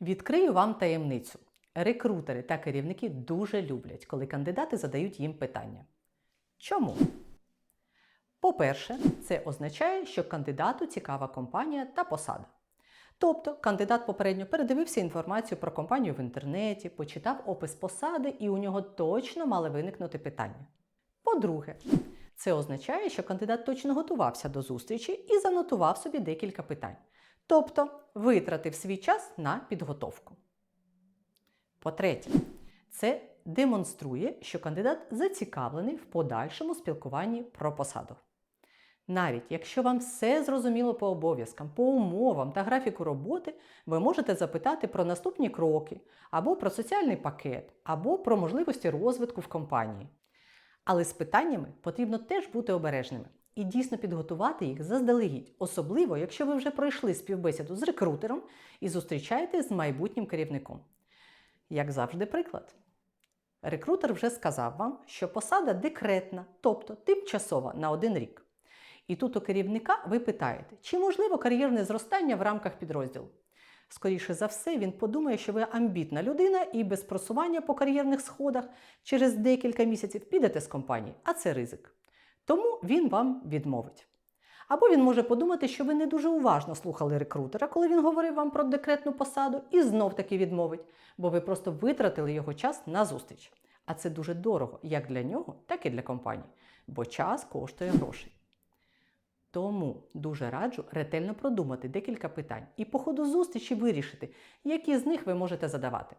Відкрию вам таємницю. Рекрутери та керівники дуже люблять, коли кандидати задають їм питання. Чому? По-перше, це означає, що кандидату цікава компанія та посада. Тобто кандидат попередньо передивився інформацію про компанію в інтернеті, почитав опис посади, і у нього точно мали виникнути питання. По-друге, це означає, що кандидат точно готувався до зустрічі і занотував собі декілька питань. Тобто витратив свій час на підготовку. По-третє, це демонструє, що кандидат зацікавлений в подальшому спілкуванні про посаду. Навіть якщо вам все зрозуміло по обов'язкам, по умовам та графіку роботи, ви можете запитати про наступні кроки, або про соціальний пакет, або про можливості розвитку в компанії. Але з питаннями потрібно теж бути обережними і дійсно підготувати їх заздалегідь, особливо якщо ви вже пройшли співбесіду з рекрутером і зустрічаєтесь з майбутнім керівником. Як завжди, приклад. Рекрутер вже сказав вам, що посада декретна, тобто тимчасова на один рік. І тут у керівника ви питаєте, чи можливо кар'єрне зростання в рамках підрозділу. Скоріше за все, він подумає, що ви амбітна людина і без просування по кар'єрних сходах через декілька місяців підете з компанії, а це ризик. Тому він вам відмовить. Або він може подумати, що ви не дуже уважно слухали рекрутера, коли він говорив вам про декретну посаду, і знов таки відмовить, бо ви просто витратили його час на зустріч. А це дуже дорого як для нього, так і для компанії, бо час коштує грошей. Тому дуже раджу ретельно продумати декілька питань і по ходу зустрічі вирішити, які з них ви можете задавати.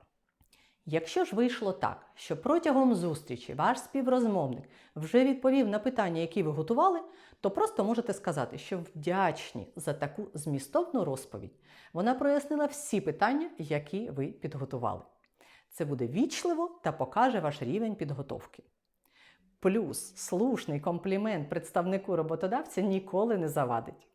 Якщо ж вийшло так, що протягом зустрічі ваш співрозмовник вже відповів на питання, які ви готували, то просто можете сказати, що вдячні за таку змістовну розповідь. Вона прояснила всі питання, які ви підготували. Це буде вічливо та покаже ваш рівень підготовки. Плюс слушний комплімент представнику роботодавця ніколи не завадить.